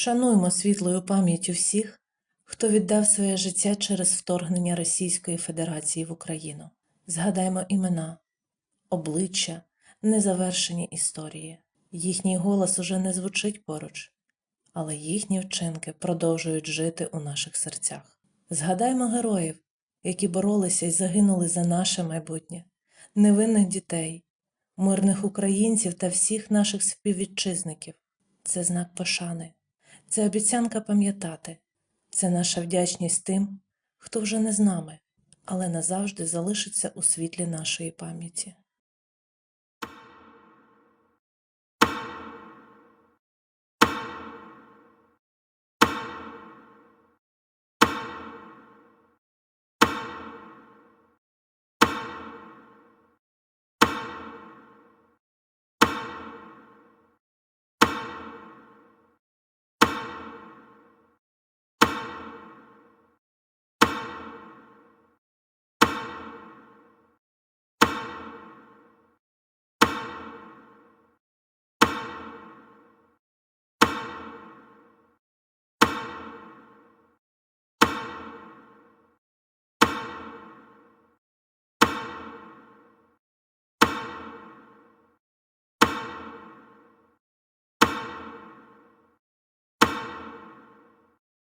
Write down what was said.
Вшануймо світлою пам'яттю всіх, хто віддав своє життя через вторгнення Російської Федерації в Україну. Згадаймо імена, обличчя, незавершені історії. Їхній голос уже не звучить поруч, але їхні вчинки продовжують жити у наших серцях. Згадаймо героїв, які боролися і загинули за наше майбутнє, невинних дітей, мирних українців та всіх наших співвітчизників. Це знак пошани, це обіцянка пам'ятати, це наша вдячність тим, хто вже не з нами, але назавжди залишиться у світлі нашої пам'яті.